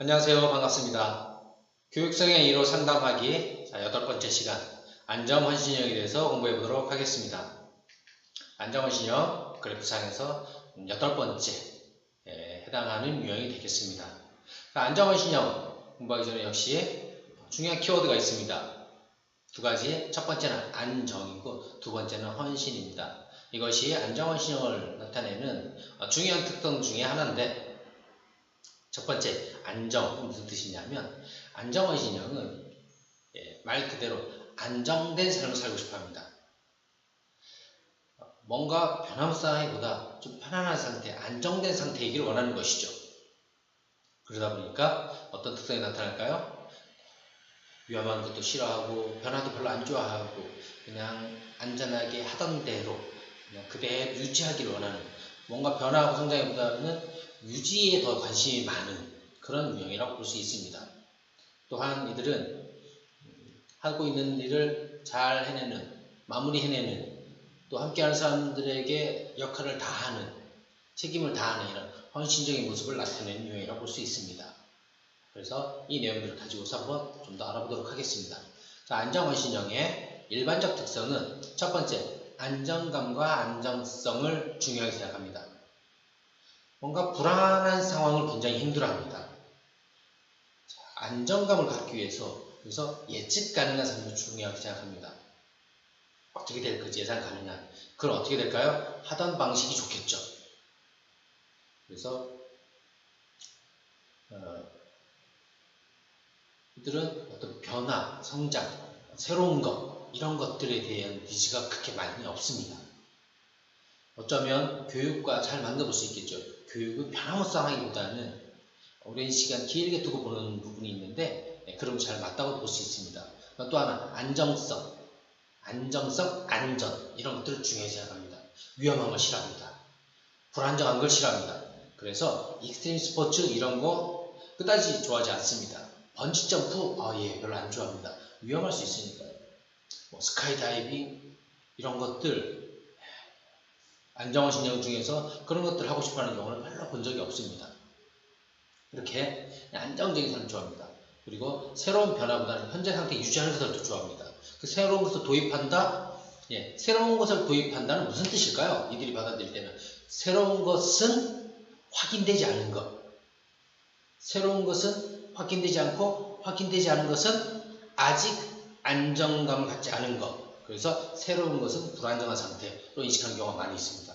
안녕하세요. 반갑습니다. 교육성의 1호 상담하기 자, 여덟 번째 시간 안정헌신형에 대해서 공부해 보도록 하겠습니다. 안정헌신형 그래프상에서 여덟 번째 에 해당하는 유형이 되겠습니다. 안정헌신형 공부하기 전에 역시 중요한 키워드가 있습니다. 두 가지 첫 번째는 안정이고 두 번째는 헌신입니다. 이것이 안정헌신형을 나타내는 중요한 특성 중에 하나인데 첫 번째 안정 무슨 뜻이냐면 안정원 신형은 예, 말 그대로 안정된 삶을 살고 싶어합니다. 뭔가 변함사항보다 좀 편안한 상태, 안정된 상태이기를 원하는 것이죠. 그러다 보니까 어떤 특성이 나타날까요? 위험한 것도 싫어하고 변화도 별로 안 좋아하고 그냥 안전하게 하던 대로 그냥 그대로 유지하기를 원하는 뭔가 변화하고 성장보다는 유지에 더 관심이 많은 그런 유형이라고 볼 수 있습니다. 또한 이들은 하고 있는 일을 잘 해내는, 마무리 해내는, 또 함께하는 사람들에게 역할을 다하는, 책임을 다하는 이런 헌신적인 모습을 나타내는 유형이라고 볼 수 있습니다. 그래서 이 내용들을 가지고서 한번 좀 더 알아보도록 하겠습니다. 자, 안정헌신형의 일반적 특성은 첫 번째, 안정감과 안정성을 중요하게 생각합니다. 뭔가 불안한 상황을 굉장히 힘들어합니다. 안정감을 갖기 위해서 그래서 예측 가능한 삶을 중요하게 생각합니다. 어떻게 될 거지 예상 가능한 그럼 어떻게 될까요? 하던 방식이 좋겠죠. 그래서 어, 이들은 어떤 변화, 성장, 새로운 것 이런 것들에 대한 니즈가 그렇게 많이 없습니다. 어쩌면 교육과 잘 만나볼 수 있겠죠. 교육은 변화무쌍하기보다는 오랜 시간 길게 두고 보는 부분이 있는데 네, 그럼 잘 맞다고 볼 수 있습니다. 또 하나 안정성, 안정성, 안전 이런 것들을 중요히 생각합니다. 위험한 걸 싫어합니다. 불안정한 걸 싫어합니다. 그래서 익스트림 스포츠 이런 거 그다지 좋아하지 않습니다. 번지 점프 아예 별로 안 좋아합니다. 위험할 수 있으니까요. 뭐 스카이다이빙 이런 것들 안정원 신령 중에서 그런 것들을 하고 싶어 하는 경우는 별로 본 적이 없습니다. 이렇게 안정적인 삶을 좋아합니다. 그리고 새로운 변화보다는 현재 상태 유지하는 것을 더 좋아합니다. 그 새로운 것을 도입한다? 예, 새로운 것을 도입한다는 무슨 뜻일까요? 이들이 받아들일 때는 새로운 것은 확인되지 않은 것. 새로운 것은 확인되지 않고 확인되지 않은 것은 아직 안정감을 갖지 않은 것. 그래서 새로운 것은 불안정한 상태로 인식하는 경우가 많이 있습니다.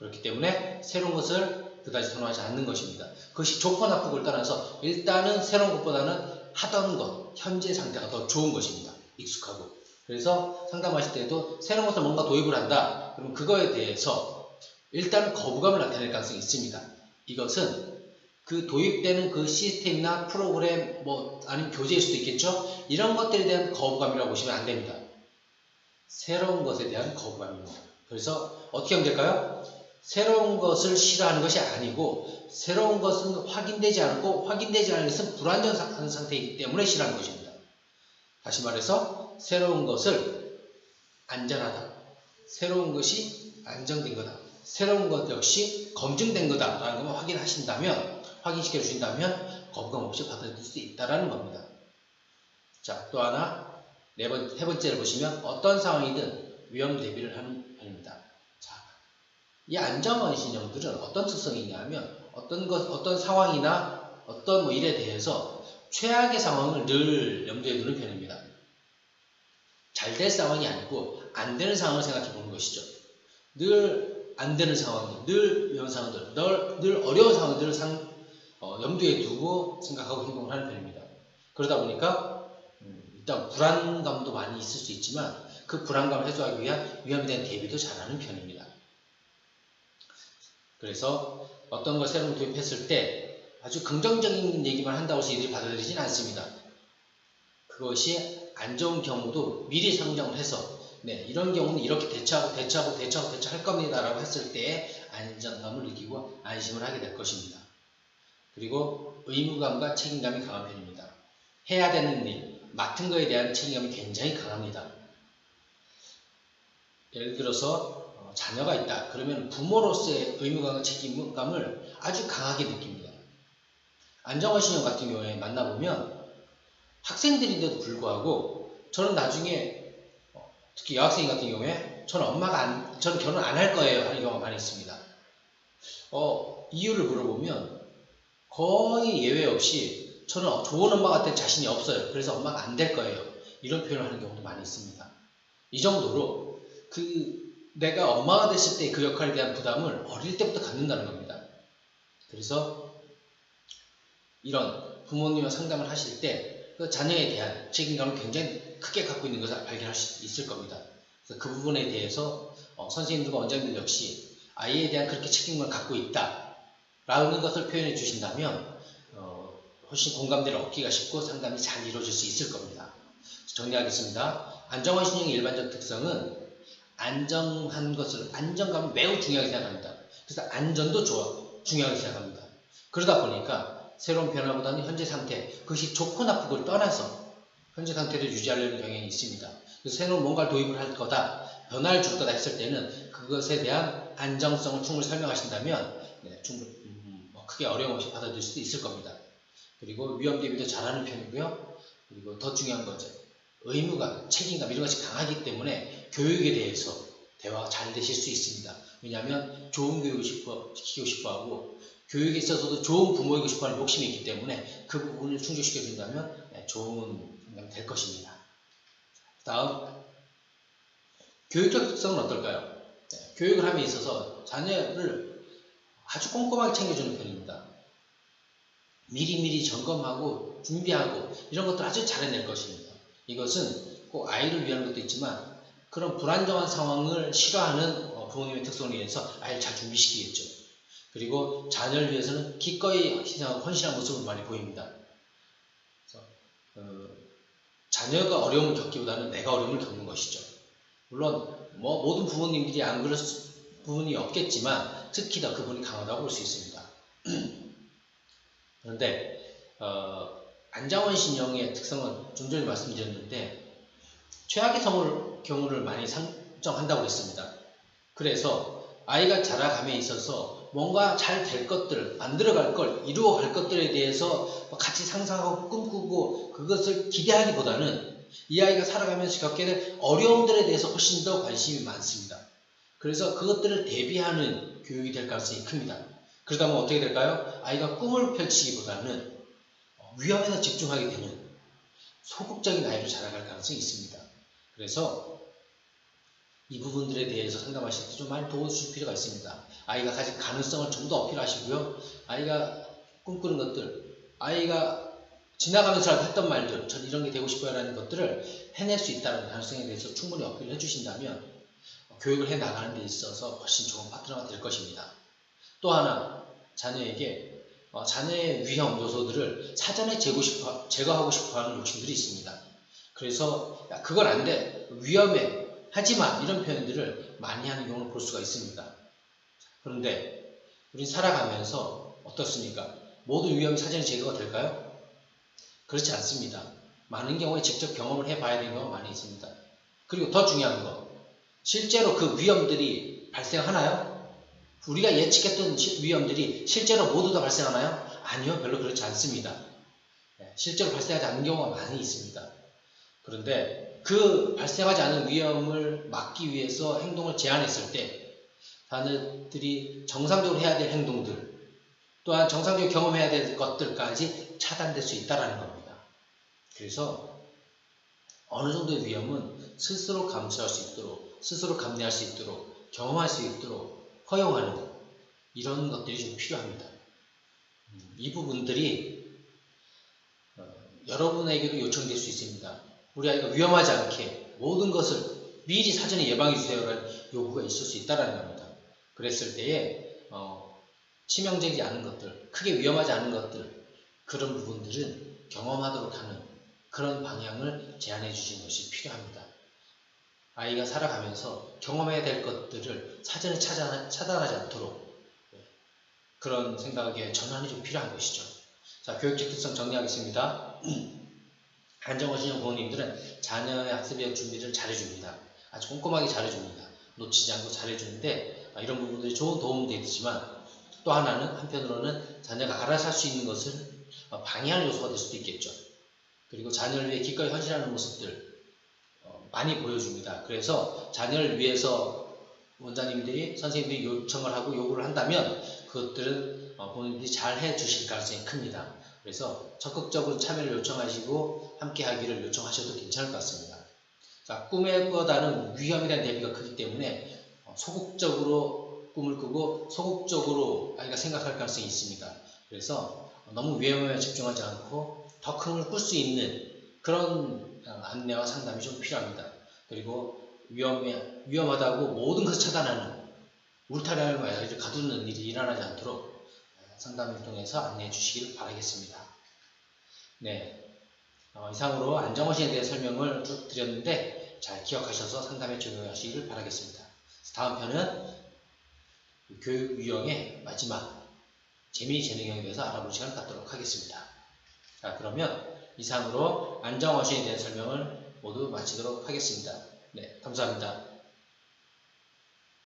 그렇기 때문에 새로운 것을 그다지 선호하지 않는 것입니다. 그것이 좋고 나쁘고를 떠나서 일단은 새로운 것보다는 하던 것, 현재 상태가 더 좋은 것입니다. 익숙하고. 그래서 상담하실 때도 새로운 것을 뭔가 도입을 한다. 그럼 그거에 대해서 일단 거부감을 나타낼 가능성이 있습니다. 이것은 그 도입되는 그 시스템이나 프로그램, 뭐, 아니면 교재일 수도 있겠죠? 이런 것들에 대한 거부감이라고 보시면 안 됩니다. 새로운 것에 대한 거부감입니다. 그래서 어떻게 하면 될까요? 새로운 것을 싫어하는 것이 아니고 새로운 것은 확인되지 않고 확인되지 않은 것은 불안정한 상태이기 때문에 싫어하는 것입니다. 다시 말해서 새로운 것을 안전하다. 새로운 것이 안정된 거다. 새로운 것 역시 검증된 거다라는 걸 확인하신다면 확인시켜 주신다면 거부감 없이 받아들일 수 있다라는 겁니다. 자, 또 하나 네 번, 세 번째를 보시면 어떤 상황이든 위험 대비를 하는 편입니다. 이 안정원 신형들은 어떤 특성이 있냐면 어떤 것, 어떤 상황이나 어떤 뭐 일에 대해서 최악의 상황을 늘 염두에 두는 편입니다. 잘 될 상황이 아니고 안 되는 상황을 생각해 보는 것이죠. 늘 안 되는 상황들, 늘 위험한 상황들, 늘, 늘 어려운 상황들을 상, 어, 염두에 두고 생각하고 행동을 하는 편입니다. 그러다 보니까 음, 일단 불안감도 많이 있을 수 있지만 그 불안감을 해소하기 위한 위험에 대한 대비도 잘하는 편입니다. 그래서 어떤 걸 새로 도입했을 때 아주 긍정적인 얘기만 한다고 해서 이들이 받아들이진 않습니다. 그것이 안 좋은 경우도 미리 상정을 해서 네, 이런 경우는 이렇게 대처하고 대처하고 대처하고 대처할 겁니다 라고 했을 때 안정감을 느끼고 안심을 하게 될 것입니다. 그리고 의무감과 책임감이 강한 편입니다. 해야 되는 일, 맡은 거에 대한 책임감이 굉장히 강합니다. 예를 들어서 어, 자녀가 있다. 그러면 부모로서의 의무감과 책임감을 아주 강하게 느낍니다. 안정원 신형 같은 경우에 만나보면 학생들인데도 불구하고 저는 나중에 어, 특히 여학생 같은 경우에 저는 엄마가 안, 저는 결혼 안 할 거예요 하는 경우가 많이 있습니다. 어, 이유를 물어보면 거의 예외 없이 저는 좋은 엄마가 될 자신이 없어요. 그래서 엄마가 안 될 거예요. 이런 표현을 하는 경우도 많이 있습니다. 이 정도로 그 내가 엄마가 됐을 때 그 역할에 대한 부담을 어릴 때부터 갖는다는 겁니다. 그래서 이런 부모님과 상담을 하실 때 그 자녀에 대한 책임감을 굉장히 크게 갖고 있는 것을 발견할 수 있을 겁니다. 그 부분에 대해서 어, 선생님들과 원장님들 역시 아이에 대한 그렇게 책임감을 갖고 있다 라는 것을 표현해 주신다면 어, 훨씬 공감대를 얻기가 쉽고 상담이 잘 이루어질 수 있을 겁니다. 정리하겠습니다. 안정화 신형의 일반적 특성은 안정한 것을 안정감을 매우 중요하게 생각합니다. 그래서 안전도 좋아 중요하게 생각합니다. 그러다 보니까 새로운 변화보다는 현재 상태 그것이 좋고 나쁘고를 떠나서 현재 상태를 유지하려는 경향이 있습니다. 그래서 새로운 뭔가를 도입을 할 거다 변화를 줄 거다 했을 때는 그것에 대한 안정성을 충분히 설명하신다면 네, 충분히 음, 뭐 크게 어려움 없이 받아들일 수도 있을 겁니다. 그리고 위험 대비도 잘하는 편이고요. 그리고 더 중요한 거죠. 의무감, 책임감 이런 것이 강하기 때문에 교육에 대해서 대화가 잘 되실 수 있습니다. 왜냐하면 좋은 교육을 싶어, 시키고 싶어 하고 교육에 있어서도 좋은 부모이고 싶어 하는 욕심이 있기 때문에 그 부분을 충족시켜 준다면 네, 좋은 상담이 될 것입니다. 다음 교육적 특성은 어떨까요? 네, 교육을 함에 있어서 자녀를 아주 꼼꼼하게 챙겨주는 편입니다. 미리미리 점검하고 준비하고 이런 것들 아주 잘해낼 것입니다. 이것은 꼭 아이를 위한 것도 있지만 그런 불안정한 상황을 싫어하는 어, 부모님의 특성에 의해서 아이를 잘 준비시키겠죠. 그리고 자녀를 위해서는 기꺼이 희생하고 헌신한 모습을 많이 보입니다. 그래서, 어, 자녀가 어려움을 겪기보다는 내가 어려움을 겪는 것이죠. 물론 뭐 모든 부모님들이 안 그럴 부분이 없겠지만 특히 더 그분이 강하다고 볼 수 있습니다. 그런데 어, 안장원 신형의 특성은 좀 전에 말씀드렸는데 최악의 경우를, 경우를 많이 상정한다고 했습니다. 그래서 아이가 자라감에 있어서 뭔가 잘 될 것들, 만들어갈 걸, 이루어갈 것들에 대해서 같이 상상하고 꿈꾸고 그것을 기대하기보다는 이 아이가 살아가면서 겪게 될 어려움들에 대해서 훨씬 더 관심이 많습니다. 그래서 그것들을 대비하는 교육이 될 가능성이 큽니다. 그러다 보면 어떻게 될까요? 아이가 꿈을 펼치기보다는 위험에서 집중하게 되는 소극적인 아이로 자라갈 가능성이 있습니다. 그래서 이 부분들에 대해서 상담하실 때 좀 많이 도와주실 필요가 있습니다. 아이가 가진 가능성을 좀 더 어필하시고요. 아이가 꿈꾸는 것들, 아이가 지나가면서 했던 말들, 전 이런 게 되고 싶어요 라는 것들을 해낼 수 있다는 가능성에 대해서 충분히 어필을 해주신다면 교육을 해 나가는 데 있어서 훨씬 좋은 파트너가 될 것입니다. 또 하나, 자녀에게 어, 자녀의 위험 요소들을 사전에 제거 싶어, 제거하고 싶어 하는 욕심들이 있습니다. 그래서 야, 그건 안 돼. 위험해. 하지마. 이런 표현들을 많이 하는 경우를 볼 수가 있습니다. 그런데 우리 살아가면서 어떻습니까? 모든 위험이 사전에 제거가 될까요? 그렇지 않습니다. 많은 경우에 직접 경험을 해봐야 되는 경우가 많이 있습니다. 그리고 더 중요한 거 실제로 그 위험들이 발생하나요? 우리가 예측했던 위험들이 실제로 모두 다 발생하나요? 아니요, 별로 그렇지 않습니다. 네, 실제로 발생하지 않는 경우가 많이 있습니다. 그런데 그 발생하지 않은 위험을 막기 위해서 행동을 제한했을 때 자녀들이 정상적으로 해야 될 행동들 또한 정상적으로 경험해야 될 것들까지 차단될 수 있다는 겁니다. 그래서 어느 정도의 위험은 스스로 감수할 수 있도록 스스로 감내할 수 있도록 경험할 수 있도록 허용하는 이런 것들이 좀 필요합니다. 음, 이 부분들이 어, 여러분에게도 요청될 수 있습니다. 우리 아이가 위험하지 않게 모든 것을 미리 사전에 예방해 주세요라는 요구가 있을 수 있다는 겁니다. 그랬을 때에 어, 치명적이지 않은 것들, 크게 위험하지 않은 것들 그런 부분들은 경험하도록 하는 그런 방향을 제안해 주시는 것이 필요합니다. 아이가 살아가면서 경험해야 될 것들을 사전에 차단하지 않도록 그런 생각에 전환이 좀 필요한 것이죠. 자, 교육적 특성 정리하겠습니다. 안정호신형 부모님들은 자녀의 학습의 준비를 잘해줍니다. 아주 꼼꼼하게 잘해줍니다. 놓치지 않고 잘해주는데 아, 이런 부분들이 좋은 도움이 되지만 또 하나는 한편으로는 자녀가 알아서 할 수 있는 것을 어, 방해하는 요소가 될 수도 있겠죠. 그리고 자녀를 위해 기꺼이 헌신하는 모습들 어, 많이 보여줍니다. 그래서 자녀를 위해서 원장님들이 선생님들이 요청을 하고 요구를 한다면 그것들은 어, 본인들이 잘 해주실 가능성이 큽니다. 그래서 적극적으로 참여를 요청하시고 함께 하기를 요청하셔도 괜찮을 것 같습니다. 자, 꿈보다는 위험에 대한 대비가 크기 때문에 어, 소극적으로 꿈을 꾸고 소극적으로 아이가 생각할 가능성이 있습니다. 그래서 너무 위험에 집중하지 않고 더 큰 꿈을 꿀 수 있는 그런 어, 안내와 상담이 좀 필요합니다. 그리고 위험에, 위험하다고 모든 것을 차단하는 울타리를 아이를 가두는 일이 일어나지 않도록 어, 상담을 통해서 안내해 주시길 바라겠습니다. 네. 어, 이상으로 안정호신에 대해 설명을 쭉 드렸는데 잘 기억하셔서 상담에 적용하시기를 바라겠습니다. 다음 편은 교육 유형의 마지막 재미 재능형에 대해서 알아볼 시간을 갖도록 하겠습니다. 자 그러면 이상으로 안정어신에 대한 설명을 모두 마치도록 하겠습니다. 네 감사합니다.